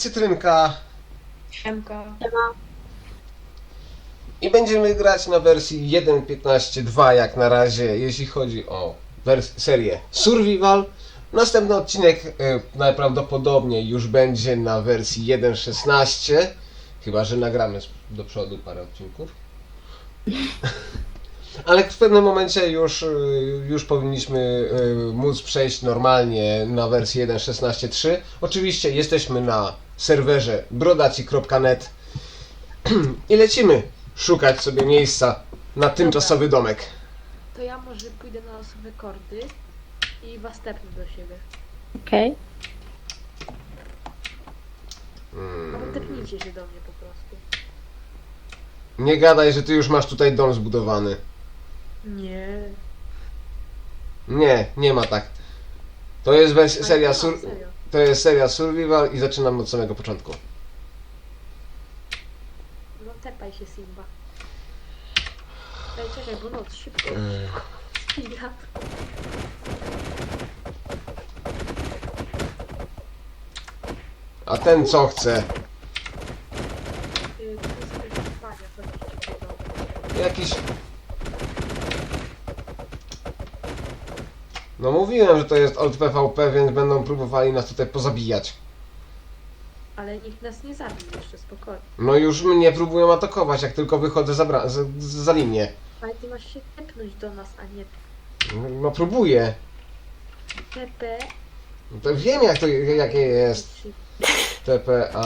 Cytrynka Siemka. i będziemy grać na wersji 1.15.2 jak na razie, jeśli chodzi o serię Survival. Następny odcinek y, najprawdopodobniej już będzie na wersji 1.16, chyba że nagramy do przodu parę odcinków. Ale w pewnym momencie już, y, już powinniśmy y, móc przejść normalnie na wersję 1.16.3. Oczywiście jesteśmy na serwerze brodaci.net i lecimy szukać sobie miejsca na tymczasowy domek. To ja może pójdę na losowe kordy i was tepnę do siebie. Okej. Albo tepnijcie się do mnie po prostu. Nie gadaj, że ty już masz tutaj dom zbudowany. Nie. Nie, nie ma tak. To jest wers- seria nie sur- serio. To jest seria survival i zaczynam od samego początku. No tepaj się Simba. Ej, czekaj, bo noc, szybko. Chwila. A ten co chce? Yy, jest jakieś domu. Jakiś... No mówiłem, że to jest old PvP, więc będą próbowali nas tutaj pozabijać. Ale nikt nas nie zabił jeszcze, spokojnie. No już mnie próbują atakować, jak tylko wychodzę za, bra- za, za linię. Ale ty masz się tepnąć do nas, a nie No próbuję. TP. No To wiem jak to, jakie jest. TP, a...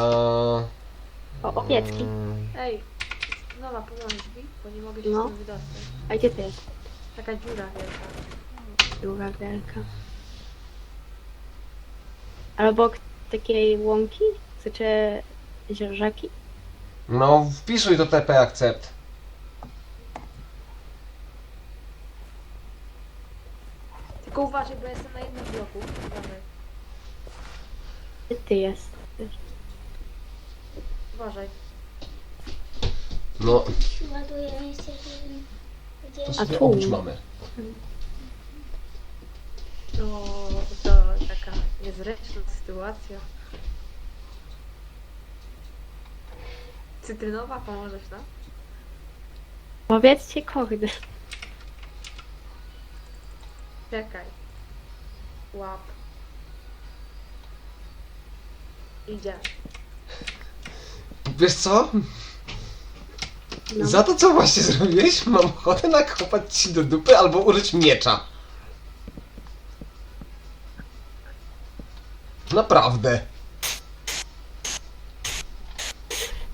O, owieczki. Mm, Ej, nowa pomożesz mi, bo nie mogę się No. stąd wydostać. A gdzie ty jest? Taka dziura wielka. Druga wielka. Albo k- takiej łąki? Znaczy rzeżaki? No wpisuj to TP akcept. Tylko uważaj, bo jestem na jednym bloku. Uważaj, Gdzie ty jest? uważaj. No, Ładuję się to sobie tu? mamy. No, to taka niezręczna sytuacja. Cytrynowa, pomożesz nam? Powiedzcie kordy. Czekaj. Łap. Idzie. Wiesz co? No. Za to co właśnie zrobiłeś, mam ochotę nakopać ci do dupy albo użyć miecza. Naprawdę.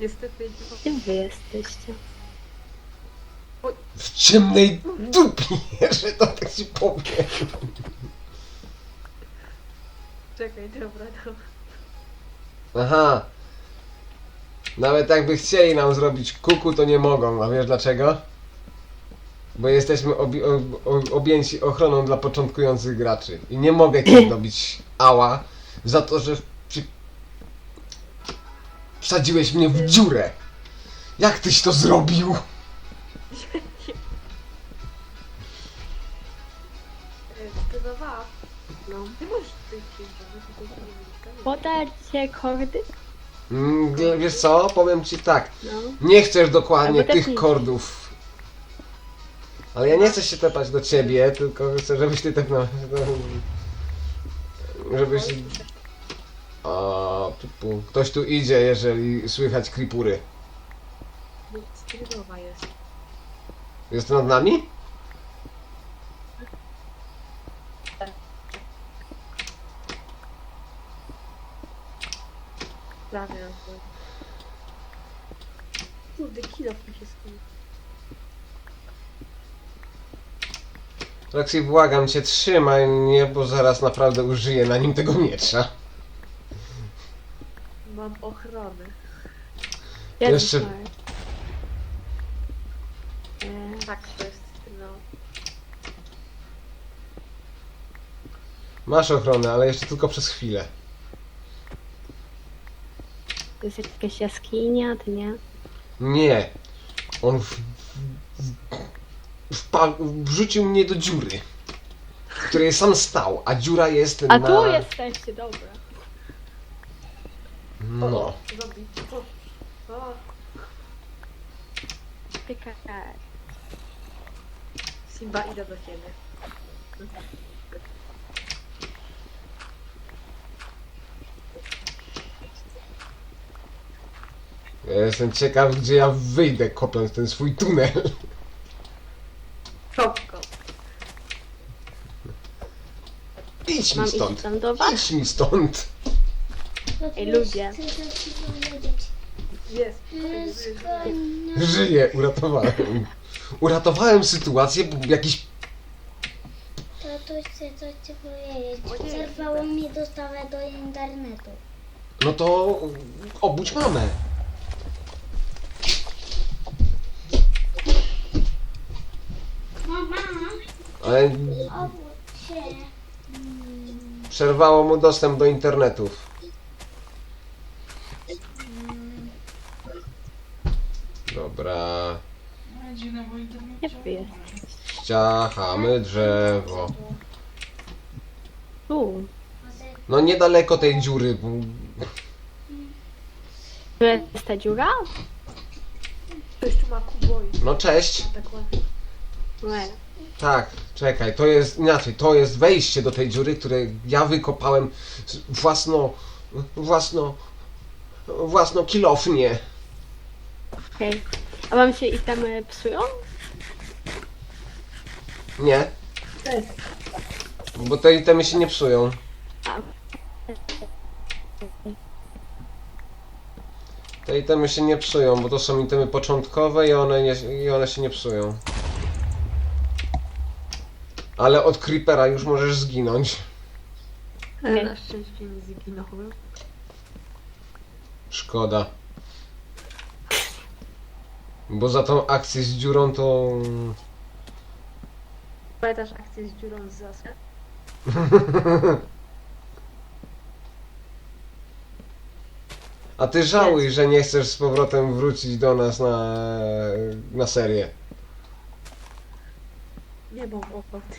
Niestety nie Gdzie wy jesteście? W ciemnej dupie, że to tak ci powiem. Czekaj, dobra, dobra. Aha. Nawet jakby chcieli nam zrobić kuku, to nie mogą. A wiesz dlaczego? Bo jesteśmy obi ob ob objęci ochroną dla początkujących graczy. I nie mogę ci zrobić ała za to, że przy... wsadziłeś mnie w dziurę. Jak tyś to zrobił? E, Cytrynowa, No. ty możesz tutaj przyjść, bo my tutaj nie mieszkamy. Podajcie kordy? Mm, wie- wiesz co? Powiem ci tak. No. Nie chcesz dokładnie Albo tych kordów. Ale ja nie chcę się tepać do ciebie, tylko chcę, żebyś ty tepnął. Żebyś... Tu, tu. Ktoś tu idzie, jeżeli słychać kripury. Cytrynowa jest. Jest nad nami? Prawie. Kurde, kilo mi się skończył. Roxy, błagam cię, trzymaj mnie, bo zaraz naprawdę użyję na nim tego miecza. Mam ochronę. Ja Jeszcze- dostałem. Tak, to jest no. Masz ochronę, ale jeszcze tylko przez chwilę. to jest jakaś jaskinia, to nie? Nie. On w, w, wpa, wrzucił mnie do dziury, w której sam stał, a dziura jest A na... tu jesteście, dobra. No. Zombie. O. Simba, idę do ciebie. Ja jestem ciekaw, gdzie ja wyjdę kopiąc ten swój tunel. Kropko. Idź mi Mam iść stąd. tam do was? Idź mi stąd. Ej, ludzie. Chcę. Jest. Żyję, uratowałem. Uratowałem sytuację, bo jakiś... Tatuś chce coś ci powiedzieć. Zerwało mi dostawę do internetu. No to obudź mamę. Mama, Ale obudź się. przerwało mu dostęp do internetów. Dobra. Nie wiem. Ściachamy drzewo. Tu. No niedaleko tej dziury. bo- Tu jest ta dziura? Ktoś tu ma kuboi. No cześć. Tak ładnie. Nie. Tak, czekaj, to jest inaczej. To jest wejście do tej dziury, które ja wykopałem z- własno. własno. własno kilofnie. Okej. A wam się itemy psują? Nie, bo te itemy się nie psują. A, Te itemy się nie psują, bo to są itemy początkowe i one, nie, i one się nie psują. Ale od creepera już możesz zginąć. Ale na szczęście nie zginąłem. Szkoda. Bo za tą akcję z dziurą to... Pamiętasz akcję z dziurą z zasad? A ty żałuj, że nie chcesz z powrotem wrócić do nas na, na serię. Nie mam ochoty.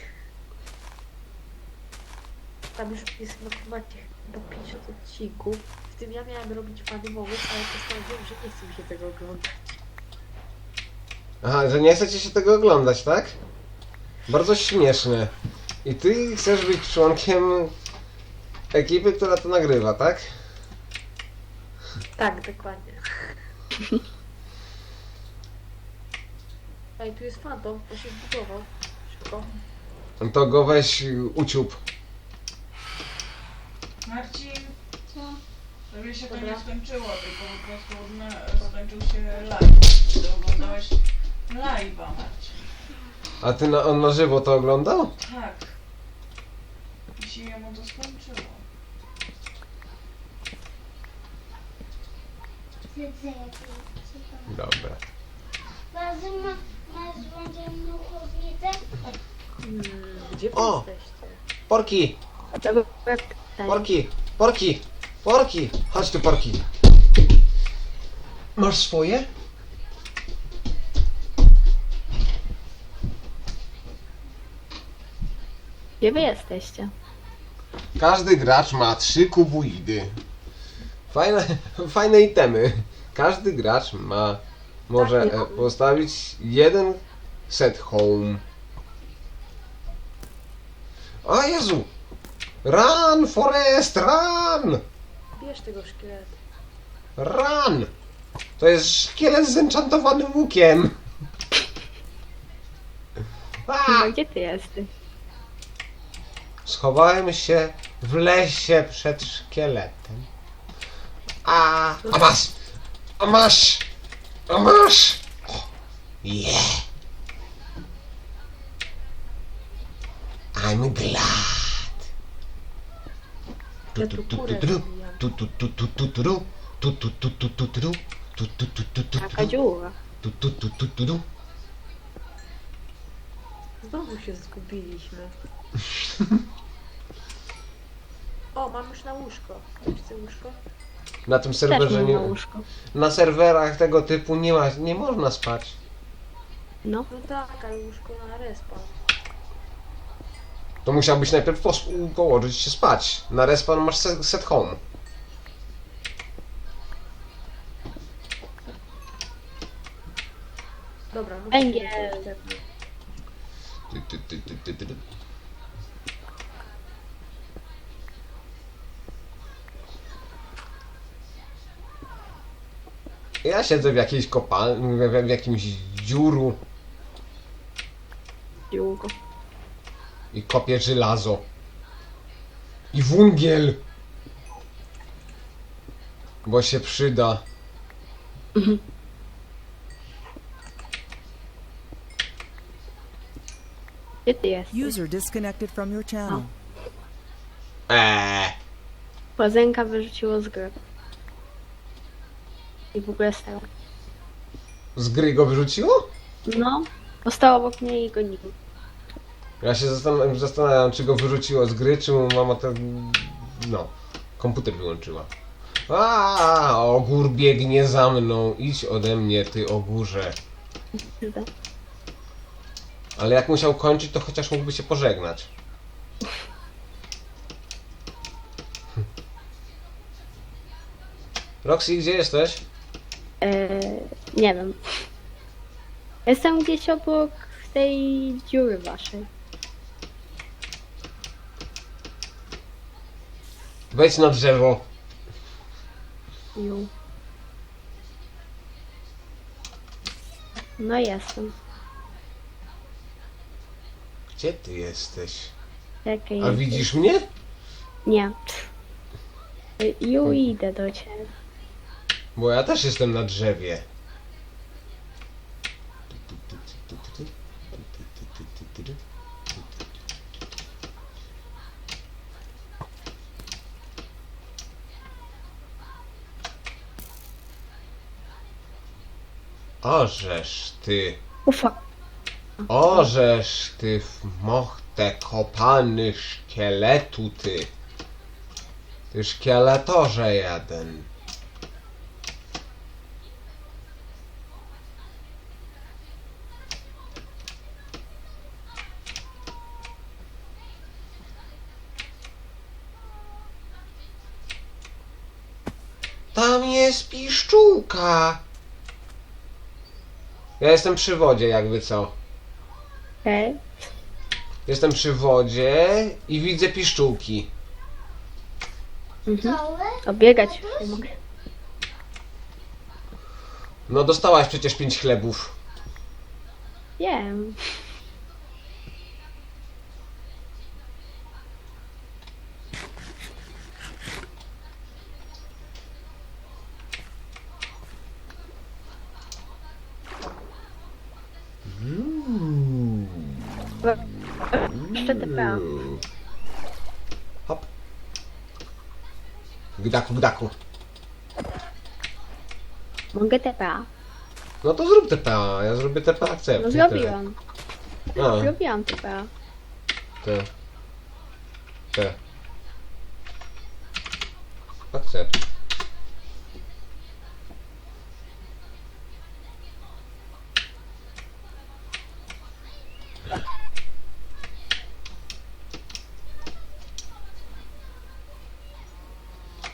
Tam już jest macie chyba 50 odcinków. W tym ja miałem robić animowy, ale postanowiłem, że nie chcę mi się tego oglądać. Aha, że nie chcecie się tego oglądać, tak? Bardzo śmieszne. I ty chcesz być członkiem ekipy, która to nagrywa, tak? Tak, dokładnie. Ej, tu jest fantom, to się zbudował. Szybko. To go weź uciup. Marcin, Co? tobie się to Dobra. nie skończyło, tylko po prostu odna- skończył się live. Ty oglądałeś live'a, Marcin. A ty na, on na żywo to oglądał? Tak. I się jemu to skończyło. Dobra. Razy ma, masz włączoną chłopnicę? Hmm, gdzie wy O! jesteście? Porki! Pytanie. Porki! Porki! Porki! Chodź tu, porki. Masz swoje? Gdzie wy jesteście? Każdy gracz ma trzy kubuidy. Fajne, fajne itemy. Każdy gracz ma może Tak, e, ja- postawić jeden set home. O Jezu! Run, Forest, run! Bierz tego szkieletu. Run! To jest szkielet z enchantowanym łukiem. A! No, gdzie ty jesteś? Schowałem się w lesie przed szkieletem. A, a masz! A masz! A masz! Yeah! I'm glad! Ja Znowu się zgubiliśmy. O, mam już na łóżko. Łóżko? Na tym serwerze nie... na łóżko. Na serwerach tego typu nie ma, nie można spać. No. No tak, ale łóżko na respa. To musiałbyś najpierw położyć się spać. Na respawn masz set, set home. Dobra, no muszę Węgiel. Tak. Ty, ty, ty, ty, ty, ty, ty. Ja siedzę w jakiejś kopalni, w, w jakimś dziuru Długo. i kopię żelazo. I wungiel! Bo się przyda. Gdzie ty jesteś? User disconnected from your channel. Eee. Płazenka wyrzuciło z gry. I w ogóle stało. Z gry go wyrzuciło? No, postał obok mnie i go nikt. Ja się zastanawiam, zastanawiam, czy go wyrzuciło z gry, czy mu mama ten. No, komputer wyłączyła. A, ogór biegnie za mną. Idź ode mnie, ty ogórze. Ale jak musiał kończyć, to chociaż mógłby się pożegnać. Roxy, gdzie jesteś? Eee, nie wiem. Jestem gdzieś obok tej dziury waszej. Wejdź na drzewo. Ju. No jestem. Gdzie ty jesteś? Czekaj. A widzisz mnie? Nie. Ju idę do ciebie. Bo ja też jestem na drzewie. Ożesz ty, Ufa. ożesz ty w mochte kopany szkieletu ty. Ty szkieletorze jeden. Tam jest piszczółka. Ja jestem przy wodzie, jakby co. Okej. Jestem przy wodzie i widzę piszczółki. Mhm. Całe? Obiegać nie mogę. No dostałaś przecież pięć chlebów. Wiem. Jeszcze TPA. Hop. Gdaku, gdaku. Mogę TPA. No to zrób TPA, ja zrobię TPA akcept. No i tyle. zrobiłam. A, Zrobiłam TPA. te. Te. Akcept.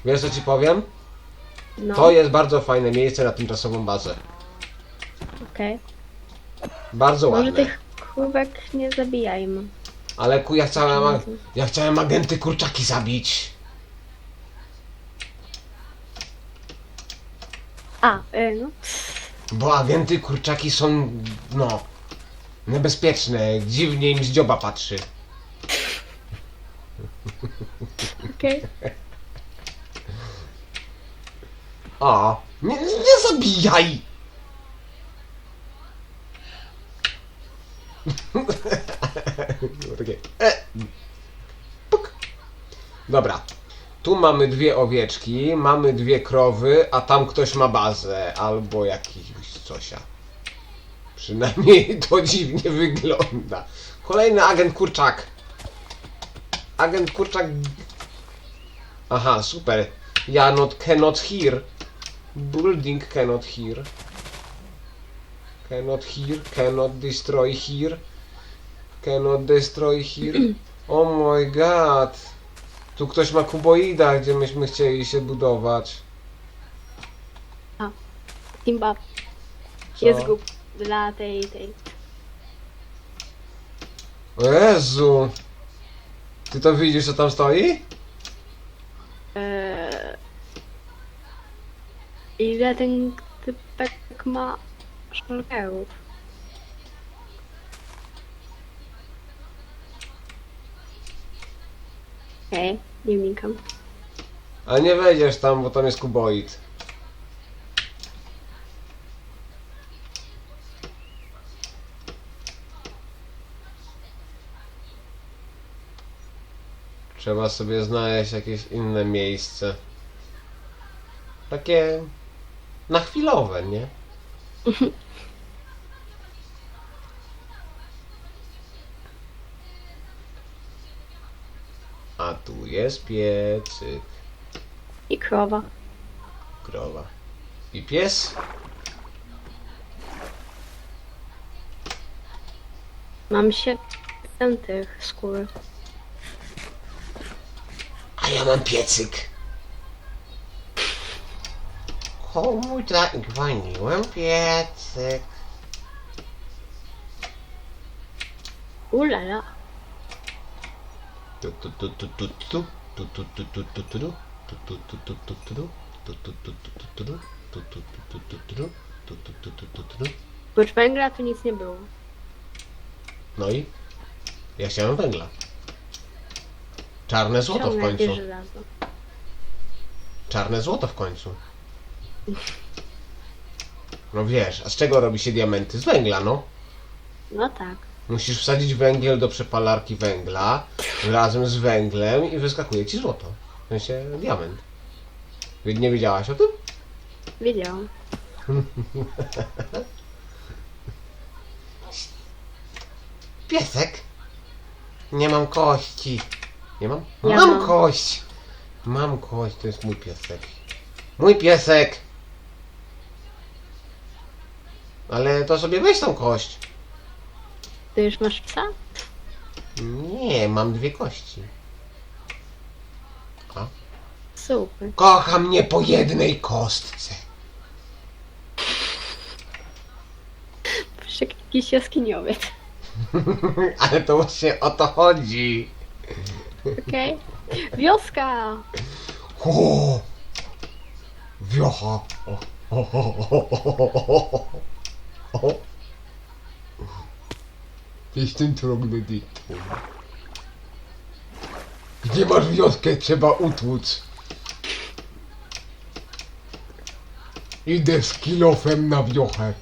Wiesz co ci powiem? No. To jest bardzo fajne miejsce na tymczasową bazę. Okej. Bardzo Może ładne. tych krówek nie zabijajmy. Ale ku, ja chciałem, ja chciałem agenty kurczaki zabić. A, y, no. Bo agenty kurczaki są, no, niebezpieczne. Dziwnie im z dzioba patrzy. Okej. A, nie, nie zabijaj! E. Dobra. Tu mamy dwie owieczki, mamy dwie krowy, a tam ktoś ma bazę albo jakiś cosia. Przynajmniej to dziwnie wygląda. Kolejny agent kurczak. Agent kurczak. Aha, super. Ja not cannot hear. Building cannot hear. Cannot hear, cannot destroy here. Cannot destroy here. Oh my god. Tu ktoś ma kuboida, gdzie myśmy chcieli się budować. Timba. Co? Jest głup. dla tej, tej. O Jezu! Ty to widzisz, co tam stoi? E, ile ten typek ma szalkerów? Okej, nie wnikam. A nie wejdziesz tam, bo tam jest kuboid. Trzeba sobie znaleźć jakieś inne miejsce. Takie na chwilowe, nie? A tu jest piecyk. I krowa. Krowa. I pies? Mam siedem tych skóry. A ja mam piecyk. Komu zagwaniłem piecyk? Ulala. Tu, tu, węgla tu nic nie było. No i? Ja chciałem węgla. Czarne złoto w Ciągle jakieś końcu. żelazo. Czarne złoto w końcu. No wiesz, a z czego robi się diamenty? Z węgla, no. No tak. Musisz wsadzić węgiel do przepalarki węgla razem z węglem i wyskakuje ci złoto. W sensie diament. Nie wiedziałaś o tym? Wiedziałam. Piesek? Nie mam kości. Nie mam? Ja mam, mam. kość. Mam kość, to jest mój piesek. Mój piesek! Ale to sobie weź tą kość. Ty już masz psa? Nie, mam dwie kości. Super. Kocha mnie po jednej kostce. Przecież jakiś jaskiniowiec. Ale to właśnie o to chodzi. Okej. Wioska! O! Wiocha. O, o, o, o, o, o, o. Jestem troglodytą. Gdzie masz wioskę? Trzeba utłuc. Idę z kilofem na wiochę.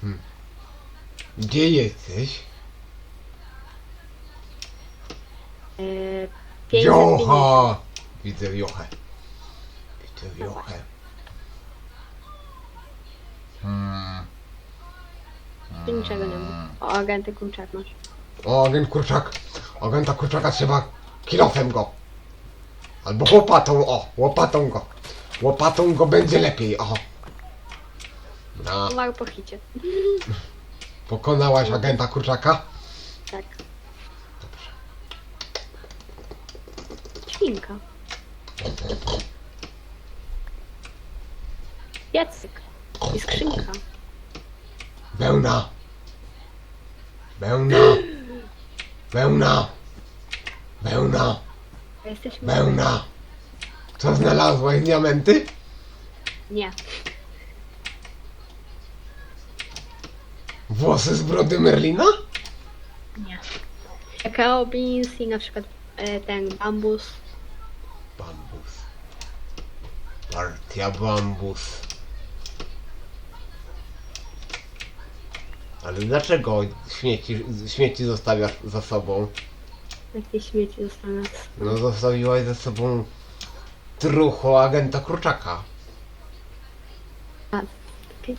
Hmm. Gdzie jesteś? 550. Wiocha! Widzę wiochę. Widzę wiochę. Hmm. Tu niczego nie ma. O, agenty kurczak masz. O, agent kurczak. Agenta kurczaka trzeba kilofem go. Albo łopatą, o, łopatą go. Łopatą go będzie lepiej, o. No, Umarł po hicie. pokonałaś agenta kurczaka? Tak. Świnka. Piecyk. I skrzynka. Wełna. Wełna. Wełna. Wełna. A Jesteśmy... Wełna. Co znalazłaś? Diamenty? Nie. Włosy z brody Merlina? Nie. Kakao beans i na przykład e, ten bambus. Bambus. Partia bambus. Ale dlaczego śmieci, śmieci zostawiasz za sobą? Jakie śmieci zostaną. No zostawiłaś za sobą trucho agenta Kurczaka. A, okej.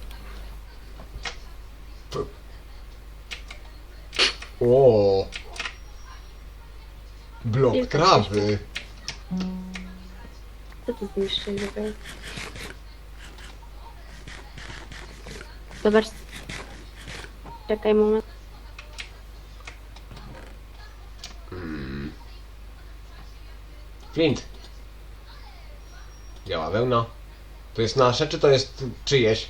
O. Blok Wielka trawy. Co tu ogóle? Zobacz. Czekaj moment. Flint. Działa wełna. To jest nasze, czy to jest czyjeś?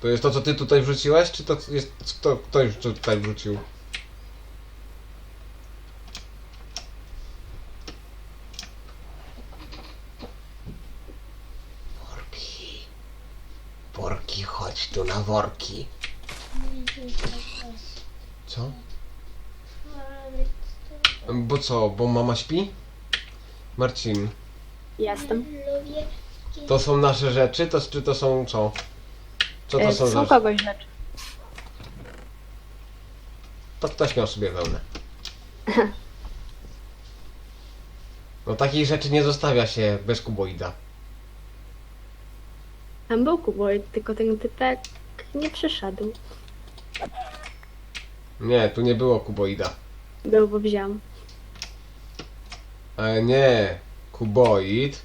To jest to, co ty tutaj wrzuciłeś, czy to jest kto, ktoś tutaj wrzucił? Worki. Worki, chodź tu na worki. Co? Bo co, bo mama śpi? Marcin, Jestem. Lubię to są nasze rzeczy, to, czy to są co? Co to E, są są za kogoś rzeczy. To ktoś miał sobie wełnę. No takich rzeczy nie zostawia się bez kuboida. Tam był kuboid, tylko ten typek nie przyszedł. Nie, tu nie było kuboida. Był, bo wziąłem. E, nie, kuboid.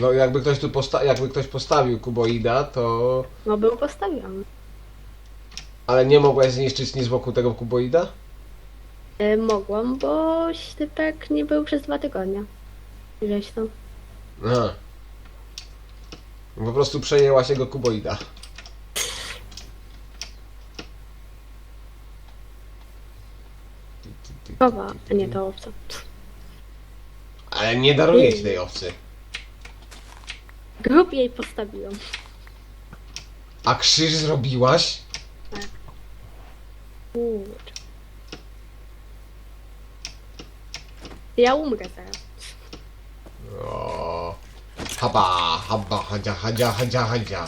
No jakby ktoś tu posta- jakby ktoś postawił kuboida, to... No był postawiony. Ale nie mogłeś zniszczyć nic wokół tego kuboida? E, mogłam, bo typek nie był przez dwa tygodnie. Gdzieś tam. Aha. Po prostu przejęłaś jego kuboida. Chowa, a nie to owca. Ale nie daruję ci tej owcy. Grób jej postawiłam. A krzyż zrobiłaś? Kurczę. Ja umrę zaraz. O. Haba, haba, hadzia, hadzia, hadzia, hadzia.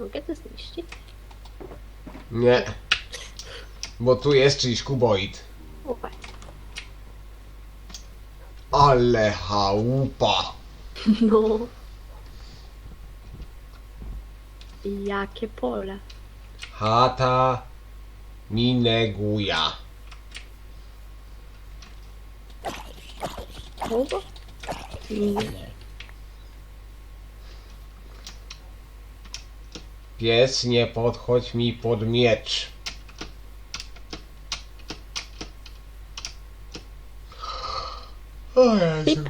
Mogę to zniszczyć? Nie. Bo tu jest czyjś kuboid. Ale chałupa. No. Jakie pole. Chata Mineguja. Kogo? Nie. Pies, nie podchodź mi pod miecz. O Jezu.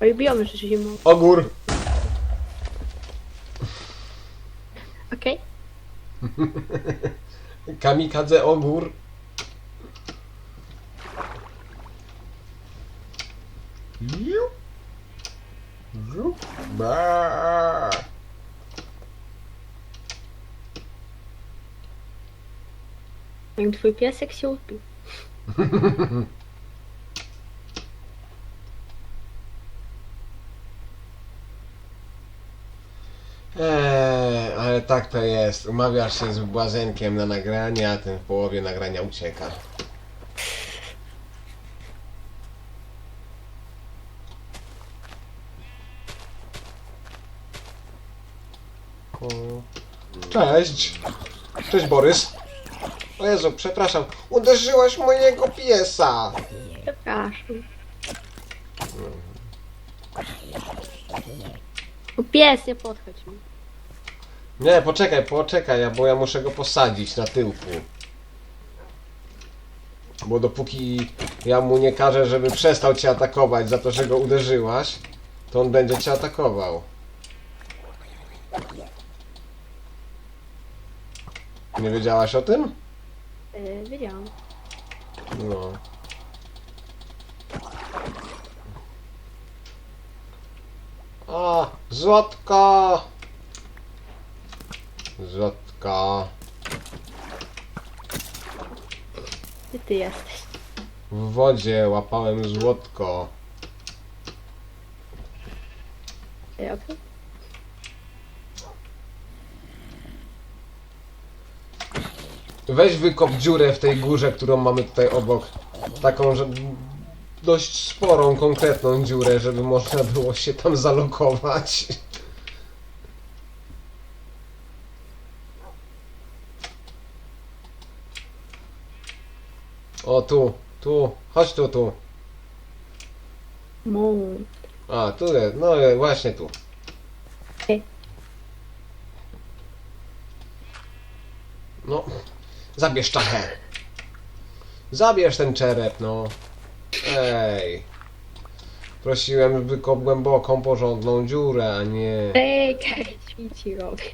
Oj, bijemy się zimą. Ogór. Okej? Kamikadze ogór. Jak twój piesek się upił. Eee, ale tak to jest. Umawiasz się z błazenkiem na nagranie, a ten w połowie nagrania ucieka. Cześć! Cześć Borys! O Jezu, przepraszam, uderzyłaś mojego piesa! Przepraszam. O pies, nie podchodź mi. Nie, poczekaj, poczekaj, bo ja muszę go posadzić na tyłku. Bo dopóki ja mu nie każę, żeby przestał cię atakować za to, że go uderzyłaś, to on będzie cię atakował. Nie wiedziałaś o tym? Yy, wiedziałam. No. A, złotko! Złotko. Gdzie ty jesteś? W wodzie łapałem złotko. Yy, okej. Weź wykop dziurę w tej górze, którą mamy tutaj obok. Taką, że dość sporą, konkretną dziurę, żeby można było się tam zalokować. O, tu, tu, chodź tu, tu. Mu. A, tu no właśnie tu. Okej. No, zabierz czachę. Zabierz ten czerep, no. Ej. Prosiłem, żeby kop głęboką, porządną dziurę, a nie... Czekaj, świeci robię.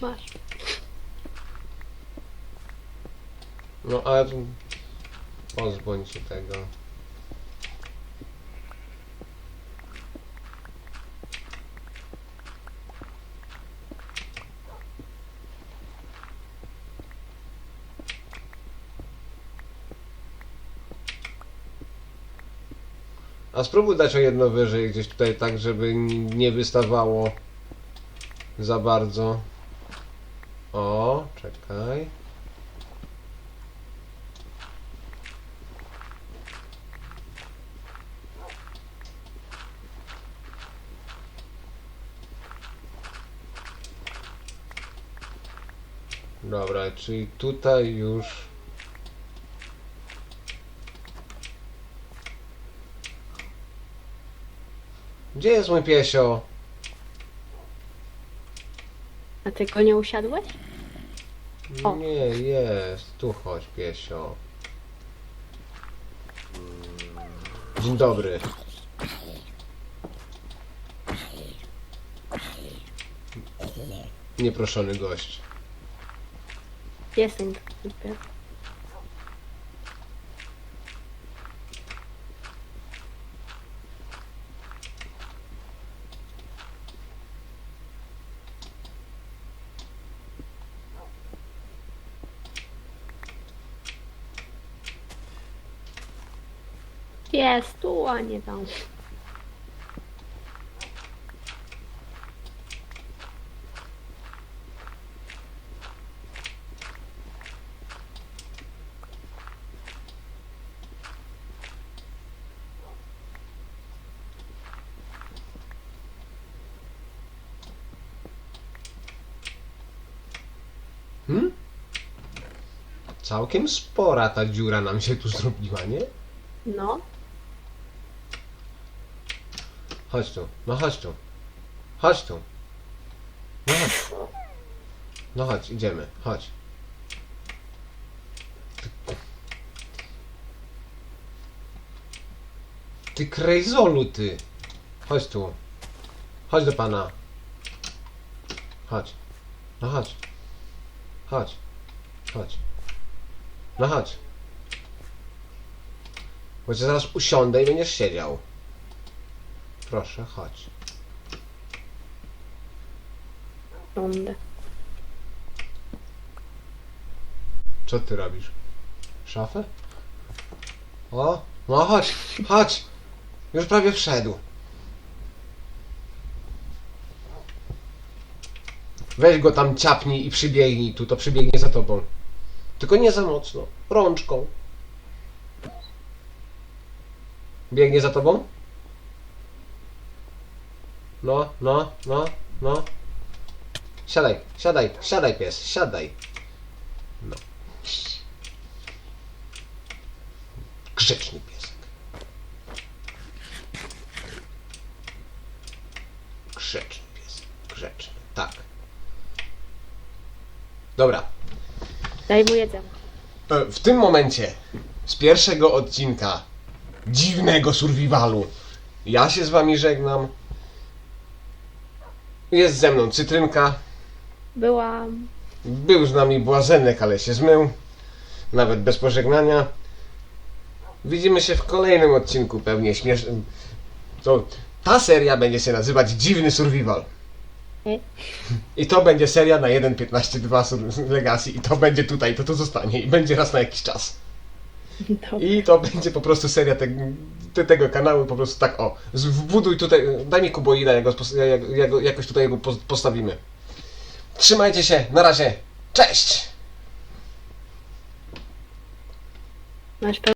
Masz. No, ale... tu- Pozbądź się tego. A spróbuj dać o jedno wyżej gdzieś tutaj tak, żeby nie wystawało za bardzo. O, czekaj. Dobra, czyli tutaj już. Gdzie jest mój piesio? A ty go nie usiadłeś? O. Nie, jest. Tu chodź, piesio. Dzień dobry. Nieproszony gość. Jestem. Jest tu, a nie tam. Hmm? Całkiem spora ta dziura nam się tu zrobiła, nie? No, Chodź tu, no chodź tu. Chodź tu. No chodź. No chodź, idziemy, chodź. Ty, ty krejzolu, ty. Chodź tu. Chodź do pana. Chodź. No chodź. Chodź. Chodź. No chodź. Bo cię zaraz usiądę i będziesz siedział. Proszę, chodź. rundę. Co ty robisz? Szafę? O, no chodź, chodź. Już prawie wszedł. Weź go tam ciapnij i przybiegnij tu, to przybiegnie za tobą. Tylko nie za mocno. Rączką. Biegnie za tobą? No, no, no, no. Siadaj, siadaj, siadaj pies, siadaj. No. Grzeczny piesek. Grzeczny piesek, grzeczny, tak. Dobra, Daj mu jedzenie. W tym momencie z pierwszego odcinka dziwnego survivalu ja się z wami żegnam. Jest ze mną Cytrynka. Byłam. Był z nami Błazenek, ale się zmył. Nawet bez pożegnania. Widzimy się w kolejnym odcinku pewnie śmiesznym. To ta seria będzie się nazywać Dziwny Survival. I to będzie seria na 1.15.2 Sur- Legacy i to będzie tutaj, to to zostanie i będzie raz na jakiś czas. I to będzie po prostu seria te, te, tego kanału, po prostu tak o, wbuduj tutaj, daj mi kuboida, jak go, jak, jak, jakoś tutaj go pos- postawimy. Trzymajcie się, na razie, cześć! Masz